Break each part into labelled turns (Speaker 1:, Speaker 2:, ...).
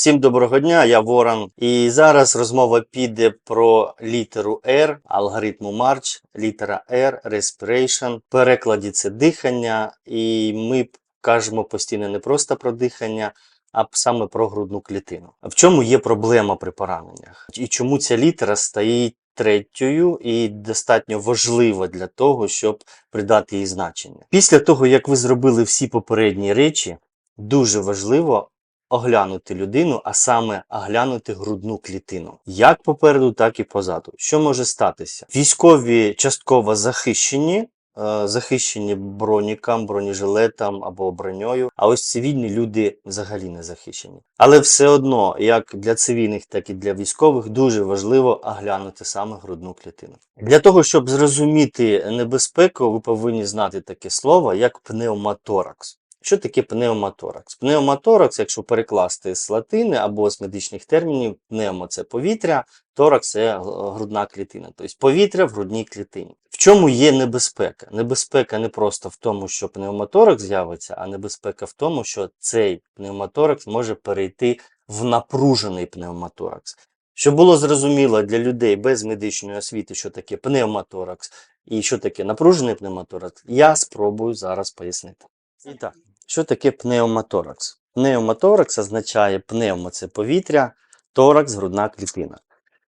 Speaker 1: Всім доброго дня, я Ворон. І зараз розмова піде про літеру R, алгоритму Марч, літера R, respiration. В перекладі це дихання, і ми кажемо постійно не просто про дихання, а саме про грудну клітину. В чому є проблема при пораненнях? І чому ця літера стоїть третьою і достатньо важлива для того, щоб придати їй значення? Після того, як ви зробили всі попередні речі, дуже важливо оглянути людину, а саме оглянути грудну клітину. Як попереду, так і позаду. Що може статися? Військові частково захищені. е, Захищені бронікам, бронежилетом або броньою, а ось цивільні люди взагалі не захищені. Але все одно, як для цивільних, так і для військових, дуже важливо оглянути саме грудну клітину. Для того, щоб зрозуміти небезпеку, ви повинні знати таке слово, як пневмоторакс. Що таке пневмоторакс? Пневмоторакс, якщо перекласти з латини або з медичних термінів, пневмо це повітря, торакс це грудна клітина, тобто повітря в грудній клітині. В чому є небезпека? Небезпека не просто в тому, що пневмоторакс з'явиться, а небезпека в тому, що цей пневмоторакс може перейти в напружений пневмоторакс. Щоб було зрозуміло для людей без медичної освіти, що таке пневмоторакс і що таке напружений пневмоторакс, я спробую зараз пояснити. І так, що таке пневмоторакс? Пневмоторакс означає пневмо це повітря, торакс грудна клітина.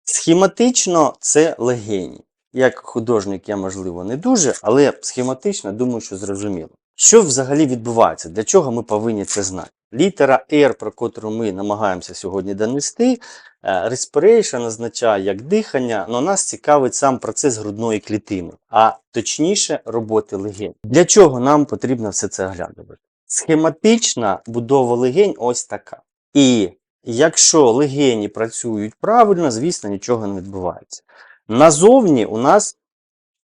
Speaker 1: Схематично це легені. Як художник я, можливо, не дуже, але схематично думаю, що зрозуміло. Що взагалі відбувається? Для чого ми повинні це знати? Літера R, про котру ми намагаємося сьогодні донести, е, respiration означає як дихання, але нас цікавить сам процес грудної клітини, а точніше роботи легень. Для чого нам потрібно все це оглядувати? Схематична будова легень ось така. І якщо легені працюють правильно, звісно, нічого не відбувається. Назовні у нас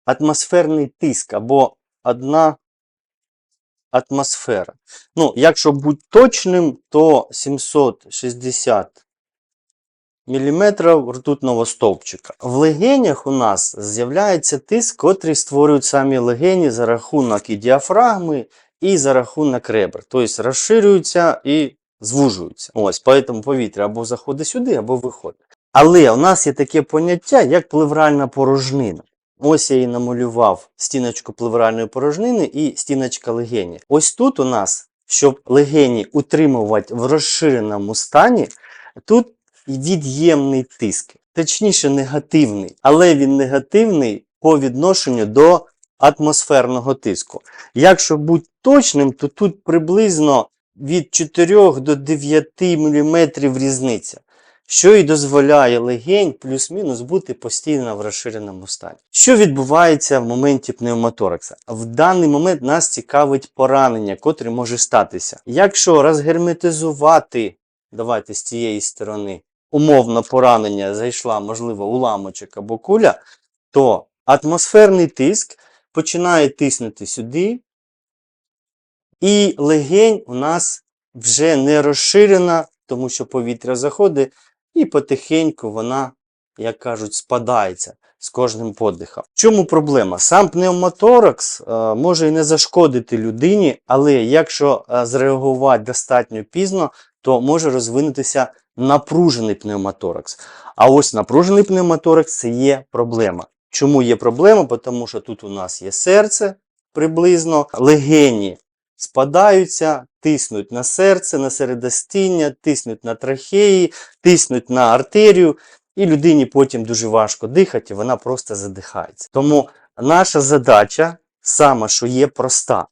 Speaker 1: атмосферний тиск або одна атмосфера. Ну, якщо бути точним, то 760 мм ртутного стовпчика. В легенях у нас з'являється тиск, котрий створюють самі легені за рахунок і діафрагми, і за рахунок ребер. Тобто розширюються і звужуються. Ось, поэтому повітря або заходить сюди, або виходить. Але у нас є таке поняття, як плевральна порожнина. Ось я і намалював стіночку плевральної порожнини і стіночка легені. Ось тут у нас, щоб легені утримувати в розширеному стані, тут від'ємний тиск, точніше негативний, але він негативний по відношенню до атмосферного тиску. Якщо бути точним, то тут приблизно від 4 до 9 мм різниця що й дозволяє легень плюс-мінус бути постійно в розширеному стані. Що відбувається в моменті пневмоторакса? В даний момент нас цікавить поранення, котре може статися. Якщо розгерметизувати, давайте з цієї сторони, умовно поранення зайшла, можливо, уламочок або куля, то атмосферний тиск починає тиснути сюди, і легень у нас вже не розширена, тому що повітря заходить, і потихеньку вона, як кажуть, спадається з кожним подихом. В чому проблема? Сам пневмоторакс е, може і не зашкодити людині, але якщо е, зреагувати достатньо пізно, то може розвинутися напружений пневмоторакс. А ось напружений пневмоторакс це є проблема. Чому є проблема? Тому що тут у нас є серце приблизно, легені спадаються, тиснуть на серце, на середостіння, тиснуть на трахеї, тиснуть на артерію, і людині потім дуже важко дихати, вона просто задихається. Тому наша задача, саме що є проста,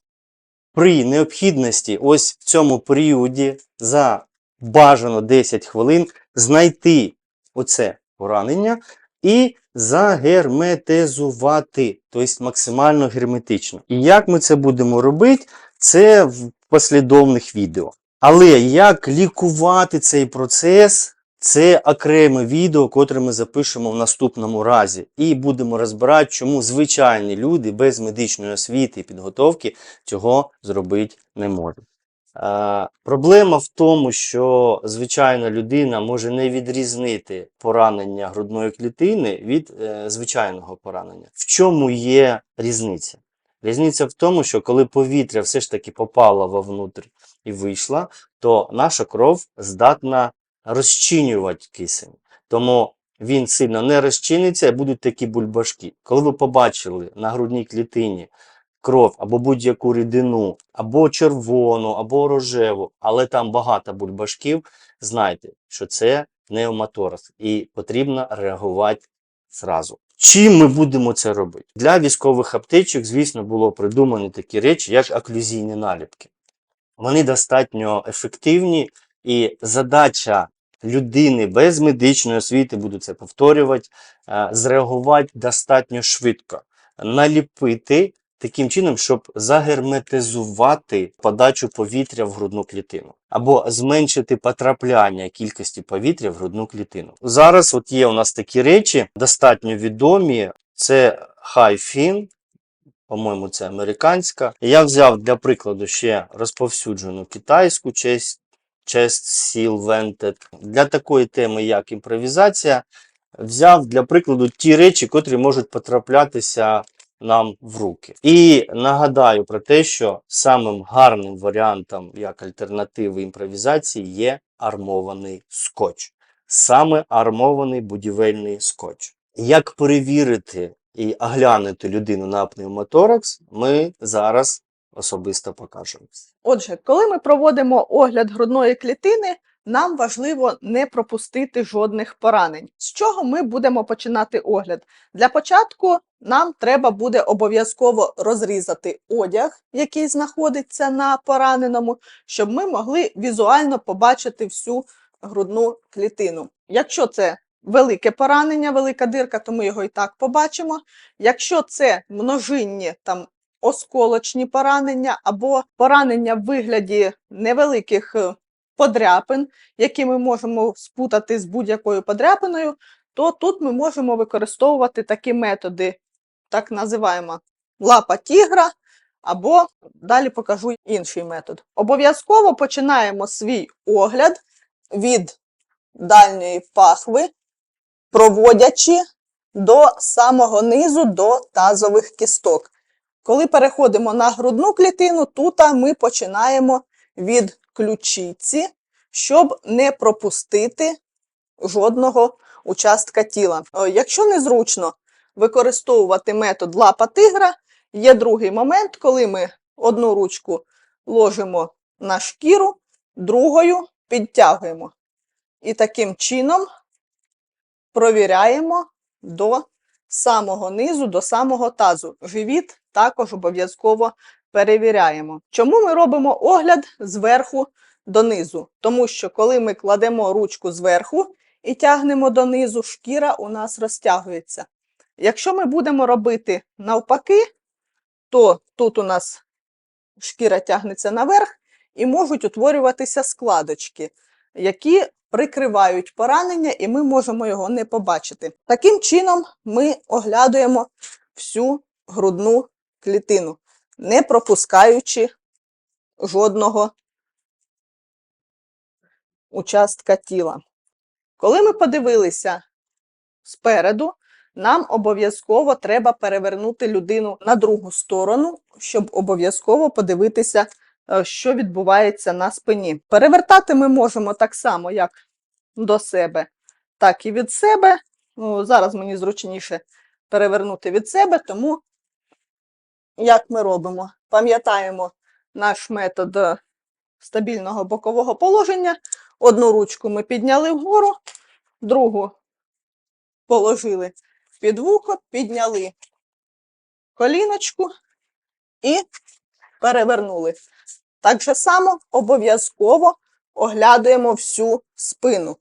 Speaker 1: при необхідності ось в цьому періоді за бажано 10 хвилин знайти оце поранення і загерметизувати, тобто максимально герметично. І як ми це будемо робити, це в послідовних відео. Але як лікувати цей процес, це окреме відео, котре ми запишемо в наступному разі. І будемо розбирати, чому звичайні люди без медичної освіти і підготовки цього зробити не можуть. Е, проблема в тому, що звичайна людина може не відрізнити поранення грудної клітини від е, звичайного поранення. В чому є різниця? Різниця в тому, що коли повітря все ж таки попало вовнутрь і вийшло, то наша кров здатна розчинювати кисень. Тому він сильно не розчиниться і будуть такі бульбашки. Коли ви побачили на грудній клітині кров або будь-яку рідину, або червону, або рожеву, але там багато бульбашків, знайте, що це пневмоторакс і потрібно реагувати зразу. Чим ми будемо це робити? Для військових аптечок, звісно, було придумані такі речі, як оклюзійні наліпки. Вони достатньо ефективні, і задача людини без медичної освіти, буду це повторювати, е, зреагувати достатньо швидко, наліпити таким чином, щоб загерметизувати подачу повітря в грудну клітину або зменшити потрапляння кількості повітря в грудну клітину. Зараз от є у нас такі речі, достатньо відомі. Це Hi-Fin, по-моєму, це американська. Я взяв для прикладу ще розповсюджену китайську честь, Chest Seal Vented. Для такої теми, як імпровізація, взяв для прикладу ті речі, котрі можуть потраплятися нам в руки. І нагадаю про те, що самим гарним варіантом як альтернативи імпровізації є армований скотч. Саме армований будівельний скотч. Як перевірити і оглянути людину на пневмоторакс, ми зараз особисто покажемо.
Speaker 2: Отже, коли ми проводимо огляд грудної клітини, нам важливо не пропустити жодних поранень. З чого ми будемо починати огляд? Для початку нам треба буде обов'язково розрізати одяг, який знаходиться на пораненому, щоб ми могли візуально побачити всю грудну клітину. Якщо це велике поранення, велика дирка, то ми його і так побачимо. Якщо це множинні там осколочні поранення або поранення в вигляді невеликих е, подряпин, які ми можемо спутати з будь-якою подряпиною, то тут ми можемо використовувати такі методи, так називаємо лапа тігра, або далі покажу інший метод. Обов'язково починаємо свій огляд від дальньої пахви, проводячи до самого низу до тазових кісток. Коли переходимо на грудну клітину, тут ми починаємо від ключиці, щоб не пропустити жодного участка тіла. Е, Якщо незручно використовувати метод лапа тигра, є другий момент, коли ми одну ручку ложимо на шкіру, другою підтягуємо. І таким чином провіряємо до самого низу, до самого тазу. Живіт також обов'язково перевіряємо. Чому ми робимо огляд зверху донизу? Тому що коли ми кладемо ручку зверху і тягнемо донизу, шкіра у нас розтягується. Якщо ми будемо робити навпаки, то тут у нас шкіра тягнеться наверх і можуть утворюватися складочки, які прикривають поранення, і ми можемо його не побачити. Таким чином, ми оглядуємо всю грудну клітину, не пропускаючи жодного участка тіла. Коли ми подивилися спереду, нам обов'язково треба перевернути людину на другу сторону, щоб обов'язково подивитися, е, що відбувається на спині. Перевертати ми можемо так само, як до себе, так і від себе. Ну, зараз мені зручніше перевернути від себе, тому як ми робимо? Пам'ятаємо наш метод е, стабільного бокового положення. Одну ручку ми підняли вгору, другу положили під вухо, підняли коліночку і перевернули. Так же само обов'язково оглядуємо всю спину,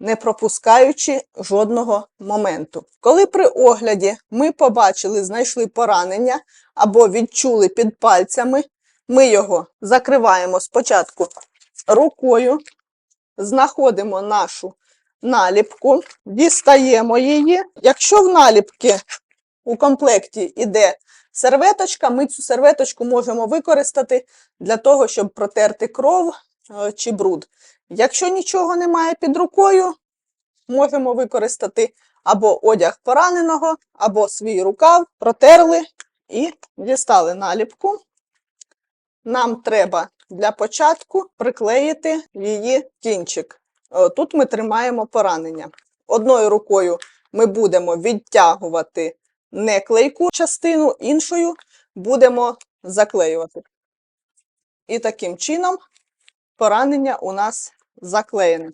Speaker 2: не пропускаючи жодного моменту. Коли при огляді ми побачили, знайшли поранення або відчули під пальцями, ми його закриваємо спочатку рукою, знаходимо нашу наліпку, дістаємо її. Якщо в наліпки у комплекті йде серветочка, ми цю серветочку можемо використати для того, щоб протерти кров е, чи бруд. Якщо нічого немає під рукою, можемо використати або одяг пораненого, або свій рукав, протерли і дістали наліпку. Нам треба для початку приклеїти її кінчик. Е, Тут ми тримаємо поранення. Одною рукою ми будемо відтягувати неклейку частину, іншою будемо заклеювати. І таким чином поранення у нас заклеєне.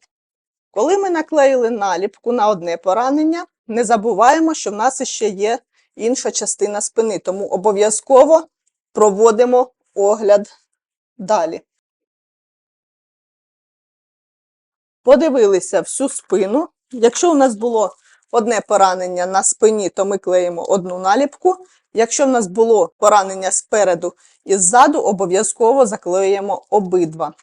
Speaker 2: Коли ми наклеїли наліпку на одне поранення, не забуваємо, що в нас ще є інша частина спини, тому обов'язково проводимо огляд далі. Подивилися всю спину. Якщо у нас було одне поранення на спині, то ми клеїмо одну наліпку. Якщо в нас було поранення спереду і ззаду, обов'язково заклеїмо обидва.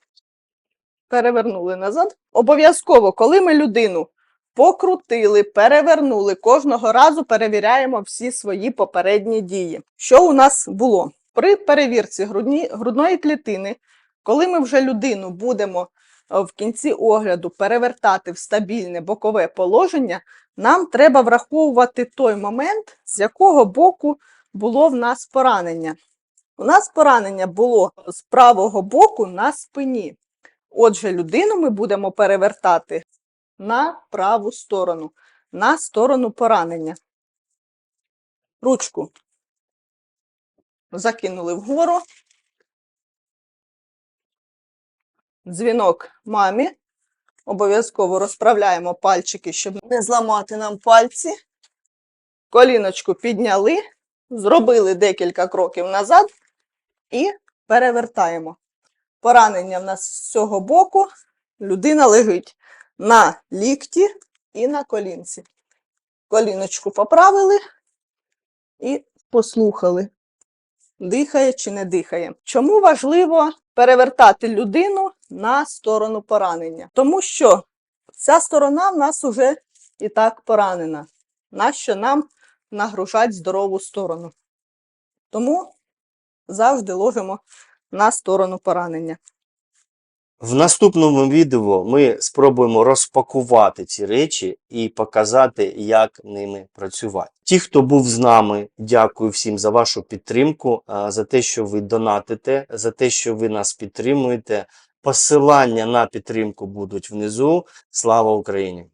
Speaker 2: Перевернули назад. Обов'язково, коли ми людину покрутили, перевернули, кожного разу перевіряємо всі свої попередні дії. Що у нас було? При перевірці грудні, грудної клітини, коли ми вже людину будемо е, в кінці огляду перевертати в стабільне бокове положення, нам треба враховувати той момент, з якого боку було в нас поранення. У нас поранення було з правого боку на спині. Отже, людину ми будемо перевертати на праву сторону, на сторону поранення. Ручку закинули вгору. Дзвінок мамі. Обов'язково розправляємо пальчики, щоб не зламати нам пальці. Коліночку підняли, зробили декілька кроків назад і перевертаємо. Поранення в нас з цього боку. Людина лежить на лікті і на колінці. Коліночку поправили і послухали, дихає чи не дихає. Чому важливо перевертати людину на сторону поранення? Тому що ця сторона в нас уже і так поранена. Нащо нам нагружати здорову сторону? Тому завжди ложимо на сторону поранення.
Speaker 1: В наступному відео ми спробуємо розпакувати ці речі і показати, як ними працювати. Ті, хто був з нами, дякую всім за вашу підтримку, за те, що ви донатите, за те, що ви нас підтримуєте. Посилання на підтримку будуть внизу. Слава Україні!